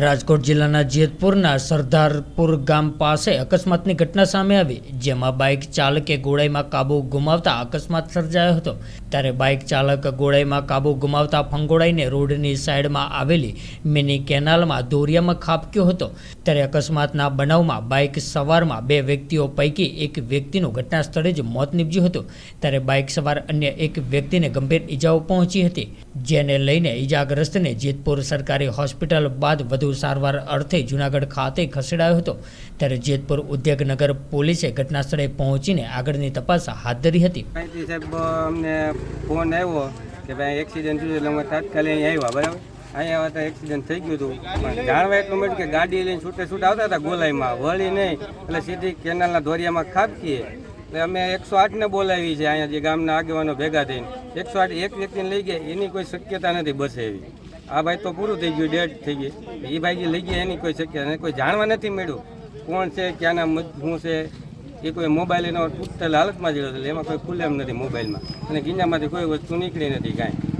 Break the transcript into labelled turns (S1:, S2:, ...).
S1: રાજકોટ જિલ્લાના જેતપુરના સરદારપુર ગામ પાસે અકસ્માતની ઘટના સામે આવી, જેમાં બાઇક ચાલકે ગોળાઈમાં કાબુ ગુમાવતા અકસ્માત સર્જાયો હતો. ત્યારે બાઇક ચાલક ગોળાઈમાં કાબુ ગુમાવતા ફંગોળાઈને રોડની સાઈડમાં આવેલી મિની કેનાલમાં દોરિયામાં ખાબક્યો હતો. ત્યારે અકસ્માતના બનાવમાં બાઇક સવારમાં બે વ્યક્તિઓ પૈકી એક વ્યક્તિનું ઘટના સ્થળે જ મોત નીપજ્યું હતું. ત્યારે બાઇક સવાર અન્ય એક વ્યક્તિને ગંભીર ઈજાઓ પહોંચી હતી, જેને લઈને ઈજાગ્રસ્તને જેતપુર સરકારી હોસ્પિટલ બાદ વધુ સારવાર અર્થે જૂનાગઢ ખાતે ખસેડાયો હતો. ત્યારે જેતપુર ઉદ્યોગનગર પોલીસે ઘટના સ્થળે પહોંચીને આગળની તપાસ હાથ ધરી હતી.
S2: માહિતી સાહેબ અમને ફોન આવ્યો કે ભાઈ એક્સિડન્ટ થયું એટલે અમે તાત્કાલિક અહીં આવ્યા, બરાબર? અહીંયા આવ્યા તો એક્સિડન્ટ થઈ ગયું હતું. પણ જાણવા એટલું મળ્યું કે ગાડી લઈને છૂટે છૂટ આવતા હતા ગોલાઈમાં. વળી નહીં, એટલે સીધી કેનાલના દોરિયામાં ખાબકીએ. એટલે અમે એકસો આઠને બોલાવી છે અહીંયા જે ગામના આગેવાનો ભેગા થઈને. એકસો આઠ એક વ્યક્તિને લઈ ગયા, એની કોઈ શક્યતા નથી બસે એવી. આ ભાઈ તો પૂરું થઈ ગયું ડેડ થઈ ગયું. એ ભાઈ લઈ ગયા, એની કોઈ શક્ય અને કોઈ જાણવા નથી મળ્યું કોણ છે, ક્યાંના શું છે. એ કોઈ મોબાઈલ એનો તૂટેલા હાલતમાં જ એમાં કોઈ ખુલ્લે એમ નથી મોબાઈલમાં અને ગીંજામાંથી કોઈ વસ્તુ નીકળી નથી કાંઈ.